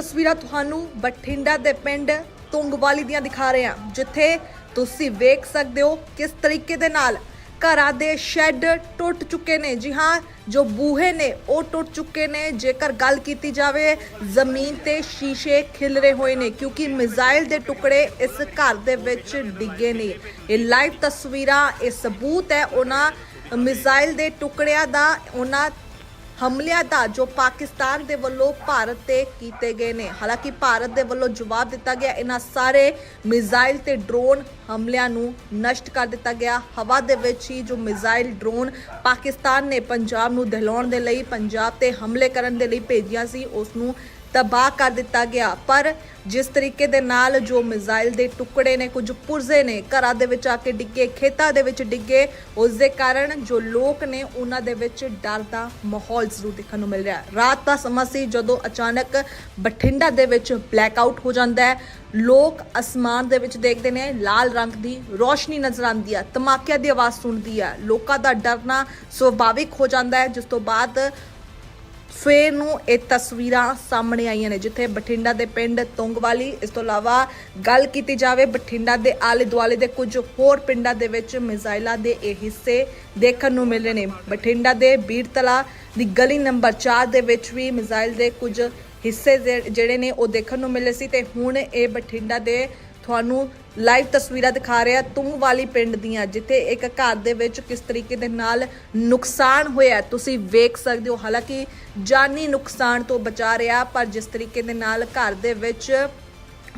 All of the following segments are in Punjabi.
ਤਸਵੀਰਾਂ ਤੁਹਾਨੂੰ ਬਠਿੰਡਾ ਦੇ ਪਿੰਡ ਤੁੰਗਵਾਲੀ ਦੀਆਂ ਦਿਖਾ ਰਹੇ ਹਾਂ, ਜਿੱਥੇ ਤੁਸੀਂ ਵੇਖ ਸਕਦੇ ਹੋ ਕਿਸ ਤਰੀਕੇ ਦੇ ਨਾਲ ਘਰਾਂ ਦੇ ਸ਼ੈੱਡ ਟੁੱਟ ਚੁੱਕੇ ਨੇ। ਜੀ ਹਾਂ, ਜੋ ਬੂਹੇ ਨੇ, ਉਹ ਟੁੱਟ ਚੁੱਕੇ ਨੇ। ਜੇਕਰ ਗੱਲ ਕੀਤੀ ਜਾਵੇ, ਜ਼ਮੀਨ ਤੇ ਸ਼ੀਸ਼ੇ ਖਿਲਰੇ ਹੋਏ ਨੇ, ਕਿਉਂਕਿ ਮਿਜ਼ਾਈਲ ਦੇ ਟੁਕੜੇ ਇਸ ਘਰ ਦੇ ਵਿੱਚ ਡਿੱਗੇ ਨੇ। ਇਹ ਲਾਈਵ ਤਸਵੀਰਾਂ, ਇਹ ਸਬੂਤ ਹੈ, ਉਹਨਾਂ ਮਿਜ਼ਾਈਲ ਦੇ ਟੁਕੜਿਆਂ ਦਾ, ਉਹਨਾਂ ਹਮਲਿਆਂ ਦਾ ਜੋ ਪਾਕਿਸਤਾਨ ਦੇ ਵੱਲੋਂ ਭਾਰਤ ਤੇ ਕੀਤੇ ਗਏ ਨੇ। ਹਾਲਾਂਕਿ ਭਾਰਤ ਦੇ ਵੱਲੋਂ ਜਵਾਬ ਦਿੱਤਾ ਗਿਆ, ਇਹਨਾਂ ਸਾਰੇ ਮਿਜ਼ਾਈਲ ਤੇ ਡਰੋਨ ਹਮਲਿਆਂ ਨੂੰ ਨਸ਼ਟ ਕਰ ਦਿੱਤਾ ਗਿਆ। ਹਵਾ ਦੇ ਵਿੱਚ ਹੀ ਜੋ ਮਿਜ਼ਾਈਲ ਡਰੋਨ ਪਾਕਿਸਤਾਨ ਨੇ ਪੰਜਾਬ ਨੂੰ ਦਹਿਲਾਉਣ ਦੇ ਲਈ, ਪੰਜਾਬ ਤੇ ਹਮਲੇ ਕਰਨ ਦੇ ਲਈ ਭੇਜੀਆਂ ਸੀ ਉਸ ਨੂੰ ਤਬਾਹ ਕਰ ਦਿੱਤਾ ਗਿਆ। ਪਰ ਜਿਸ ਤਰੀਕੇ ਦੇ ਨਾਲ ਜੋ ਮਿਜ਼ਾਈਲ ਦੇ ਟੁਕੜੇ ਨੇ, ਕੁਝ ਪੁਰਜ਼ੇ ਨੇ ਘਰਾਂ ਦੇ ਵਿੱਚ ਆ ਕੇ ਡਿੱਗੇ, ਖੇਤਾਂ ਦੇ ਵਿੱਚ ਡਿੱਗੇ, ਉਸ ਦੇ ਕਾਰਨ ਜੋ ਲੋਕ ਨੇ, ਉਹਨਾਂ ਦੇ ਵਿੱਚ ਡਰ ਦਾ ਮਾਹੌਲ ਜ਼ਰੂਰ ਦੇਖਣ ਨੂੰ ਮਿਲ ਰਿਹਾ ਰਾਤ ਦਾ ਸਮਾਂ ਸੀ ਜਦੋਂ ਅਚਾਨਕ ਬਠਿੰਡਾ ਦੇ ਵਿੱਚ ਬਲੈਕ ਆਊਟ ਹੋ ਜਾਂਦਾ ਹੈ। ਲੋਕ ਅਸਮਾਨ ਦੇ ਵਿੱਚ ਦੇਖਦੇ ਨੇ, ਲਾਲ ਰੰਗ ਦੀ ਰੋਸ਼ਨੀ ਨਜ਼ਰ ਆਉਂਦੀ ਹੈ, ਧਮਾਕਿਆਂ ਦੀ ਆਵਾਜ਼ ਸੁਣਦੀ ਹੈ। ਲੋਕਾਂ ਦਾ ਡਰਨਾ ਸੁਭਾਵਿਕ ਹੋ ਜਾਂਦਾ ਹੈ, ਜਿਸ ਤੋਂ ਬਾਅਦ ਫੇਰ ਨੂੰ ਇਹ ਤਸਵੀਰਾਂ ਸਾਹਮਣੇ ਆਈਆਂ ਨੇ, ਜਿੱਥੇ ਬਠਿੰਡਾ ਦੇ ਪਿੰਡ ਤੁੰਗਵਾਲੀ, ਇਸ ਤੋਂ ਇਲਾਵਾ ਗੱਲ ਕੀਤੀ ਜਾਵੇ ਬਠਿੰਡਾ ਦੇ ਆਲੇ ਦੁਆਲੇ ਦੇ ਕੁਝ ਹੋਰ ਪਿੰਡਾਂ ਦੇ ਵਿੱਚ ਮਿਜ਼ਾਈਲਾਂ ਦੇ ਇਹ ਹਿੱਸੇ ਦੇਖਣ ਨੂੰ ਮਿਲ ਰਹੇ ਨੇ। ਬਠਿੰਡਾ ਦੇ ਬੀੜਤਲਾ ਦੀ ਗਲੀ ਨੰਬਰ 4 ਦੇ ਵਿੱਚ ਵੀ ਮਿਜ਼ਾਈਲ ਦੇ ਕੁਝ ਹਿੱਸੇ ਜੇ- ਜਿਹੜੇ ਨੇ ਉਹ ਦੇਖਣ ਨੂੰ ਮਿਲੇ ਸੀ ਤੇ ਹੁਣ ਇਹ ਬਠਿੰਡਾ ਦੇ ਤੁਹਾਨੂੰ ਲਾਈਵ ਤਸਵੀਰਾਂ ਦਿਖਾ ਰਿਹਾ ਤੁੰਗ ਵਾਲੀ ਪਿੰਡ ਦੀਆਂ, ਜਿੱਥੇ ਇੱਕ ਘਰ ਦੇ ਵਿੱਚ ਕਿਸ ਤਰੀਕੇ ਦੇ ਨਾਲ ਨੁਕਸਾਨ ਹੋਇਆ ਤੁਸੀਂ ਵੇਖ ਸਕਦੇ ਹੋ। ਹਾਲਾਂਕਿ ਜਾਨੀ ਨੁਕਸਾਨ ਤੋਂ ਬਚਾ ਰਿਹਾ, ਪਰ ਜਿਸ ਤਰੀਕੇ ਦੇ ਨਾਲ ਘਰ ਦੇ ਵਿੱਚ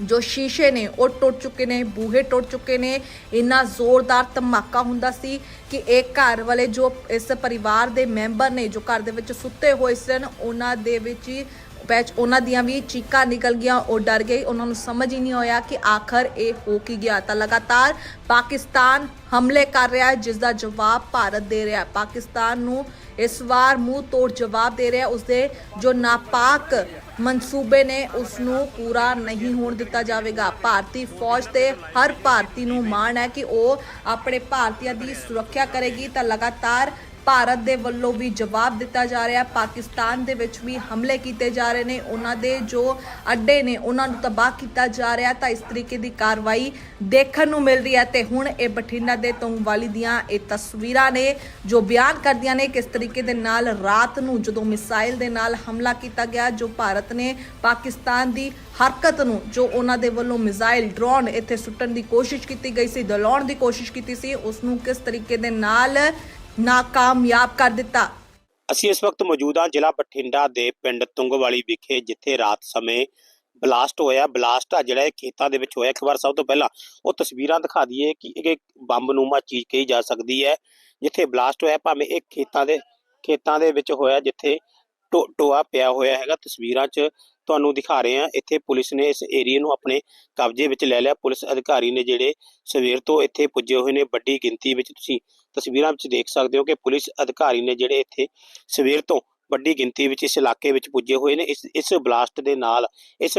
ਜੋ ਸ਼ੀਸ਼ੇ ਨੇ, ਉਹ ਟੁੱਟ ਚੁੱਕੇ ਨੇ, ਬੂਹੇ ਟੁੱਟ ਚੁੱਕੇ ਨੇ। ਇੰਨਾ ਜ਼ੋਰਦਾਰ ਧਮਾਕਾ ਹੁੰਦਾ ਸੀ ਕਿ ਇਹ ਘਰ ਵਾਲੇ ਜੋ ਇਸ ਪਰਿਵਾਰ ਦੇ ਮੈਂਬਰ ਨੇ, ਜੋ ਘਰ ਦੇ ਵਿੱਚ ਸੁੱਤੇ ਹੋਏ ਸਨ, ਉਹਨਾਂ ਦੇ ਵਿੱਚ ਹੀ ਵਿੱਚ ਉਹਨਾਂ ਦੀਆਂ ਵੀ ਚੀਕਾਂ ਨਿਕਲ ਗਈਆਂ, ਉਹ ਡਰ ਗਏ। ਉਹਨਾਂ ਨੂੰ ਸਮਝ ਹੀ ਨਹੀਂ ਹੋਇਆ ਕਿ ਆਖਰ ਇਹ ਹੋ ਕੀ ਗਿਆ। ਤਾਂ ਲਗਾਤਾਰ ਪਾਕਿਸਤਾਨ ਹਮਲੇ ਕਰ ਰਿਹਾ ਹੈ ਜਿਸ ਦਾ ਜਵਾਬ ਭਾਰਤ ਦੇ ਰਿਹਾ ਹੈ। ਪਾਕਿਸਤਾਨ ਨੂੰ ਇਸ ਵਾਰ ਮੂੰਹ ਤੋੜ ਜਵਾਬ ਦੇ ਰਿਹਾ ਹੈ। ਉਸਦੇ ਜੋ ਨਾਪਾਕ ਮਨਸੂਬੇ ਨੇ ਉਸ ਨੂੰ ਪੂਰਾ ਨਹੀਂ ਹੋਣ ਦਿੱਤਾ ਜਾਵੇਗਾ। ਭਾਰਤੀ ਫੌਜ ਤੇ ਹਰ ਭਾਰਤੀ ਨੂੰ ਮਾਣ ਹੈ ਕਿ ਉਹ ਆਪਣੇ ਭਾਰਤੀਆਂ ਦੀ ਸੁਰੱਖਿਆ ਕਰੇਗੀ। ਤਾਂ ਲਗਾਤਾਰ ਭਾਰਤ ਦੇ ਵੱਲੋਂ ਵੀ ਜਵਾਬ ਦਿੱਤਾ ਜਾ ਰਿਹਾ ਪਾਕਿਸਤਾਨ ਦੇ ਵਿੱਚ ਵੀ ਹਮਲੇ ਕੀਤੇ ਜਾ ਰਹੇ ਨੇ। ਉਹਨਾਂ ਦੇ ਜੋ ਅੱਡੇ ਨੇ, ਉਹਨਾਂ ਨੂੰ ਤਬਾਹ ਕੀਤਾ ਜਾ ਰਿਹਾ ਤਾਂ ਇਸ ਤਰੀਕੇ ਦੀ ਕਾਰਵਾਈ ਦੇਖਣ ਨੂੰ ਮਿਲ ਰਹੀ ਹੈ ਤੇ ਹੁਣ ਇਹ ਬਠਿੰਡਾ ਦੇ ਤੁੰਗਵਾਲੀ ਦੀਆਂ ਇਹ ਤਸਵੀਰਾਂ ਨੇ ਜੋ ਬਿਆਨ ਕਰਦੀਆਂ ਨੇ ਕਿਸ ਤਰੀਕੇ ਦੇ ਨਾਲ ਰਾਤ ਨੂੰ ਜਦੋਂ ਮਿਸਾਈਲ ਦੇ ਨਾਲ ਹਮਲਾ ਕੀਤਾ ਗਿਆ, ਜੋ ਭਾਰਤ ਨੇ ਪਾਕਿਸਤਾਨ ਦੀ ਹਰਕਤ ਨੂੰ, ਜੋ ਉਹਨਾਂ ਦੇ ਵੱਲੋਂ ਮਿਸਾਈਲ ਡਰੋਨ ਇੱਥੇ ਸੁੱਟਣ ਦੀ ਕੋਸ਼ਿਸ਼ ਕੀਤੀ ਗਈ ਸੀ ਦਲਾਉਣ ਦੀ ਕੋਸ਼ਿਸ਼ ਕੀਤੀ ਸੀ, ਉਸ ਨੂੰ ਕਿਸ ਤਰੀਕੇ ਦੇ ਨਾਲ ਨਾਕਾਮਯਾਬ ਕਰ ਦਿੱਤਾ। ਅਸੀਂ ਇਸ ਵਕਤ ਮੌਜੂਦ ਜ਼ਿਲ੍ਹਾ ਬਠਿੰਡਾ ਦੇ ਪਿੰਡ ਤੁੰਗਵਾਲੀ ਵਿਖੇ, ਜਿੱਥੇ ਰਾਤ ਸਮੇਂ ਬਲਾਸਟ ਹੋਇਆ। ਬਲਾਸਟ ਆ ਜਿਹੜਾ ਇਹ ਖੇਤਾਂ ਦੇ ਵਿੱਚ ਹੋਇਆ। ਇੱਕ ਵਾਰ ਸਭ ਤੋਂ ਪਹਿਲਾਂ ਉਹ ਤਸਵੀਰਾਂ ਦਿਖਾ ਦਈਏ ਕਿ ਇਹ ਬੰਬ ਨੂਮਾ ਚੀਜ਼ ਕਹੀ ਜਾ ਸਕਦੀ ਹੈ, ਜਿੱਥੇ ਬਲਾਸਟ ਹੋਇਆ। ਭਾਵੇਂ ਇਹ ਖੇਤਾਂ ਦੇ ਖੇਤਾਂ ਦੇ ਵਿੱਚ ਹੋਇਆ, ਜਿੱਥੇ ਟੋਆ ਪਿਆ ਹੋਇਆ ਹੈਗਾ। ਤਸਵੀਰਾਂ 'ਚ ਤੁਹਾਨੂੰ ਦਿਖਾ ਰਹੇ ਹਾਂ। ਇੱਥੇ ਪੁਲਿਸ ਨੇ ਇਸ ਏਰੀਆ ਨੂੰ ਆਪਣੇ ਕਬਜ਼ੇ ਵਿੱਚ ਲੈ ਲਿਆ। ਪੁਲਿਸ ਅਧਿਕਾਰੀ ਨੇ ਜਿਹੜੇ ਸਵੇਰ ਤੋਂ ਇੱਥੇ ਪੁੱਜੇ ਹੋਏ ਨੇ, ਵੱਡੀ ਗਿਣਤੀ ਵਿੱਚ ਤੁਸੀਂ ਤਸਵੀਰਾਂ ਵਿੱਚ ਦੇਖ ਸਕਦੇ ਹੋ ਕਿ ਪੁਲਿਸ ਅਧਿਕਾਰੀ ਨੇ ਜਿਹੜੇ ਇੱਥੇ ਸਵੇਰ ਤੋਂ ਵੱਡੀ ਗਿਣਤੀ ਵਿੱਚ ਇਸ ਇਲਾਕੇ ਵਿੱਚ ਪੁੱਜੇ ਹੋਏ ਨੇ। ਇਸ ਇਸ ਬਲਾਸਟ ਦੇ ਨਾਲ ਇਸ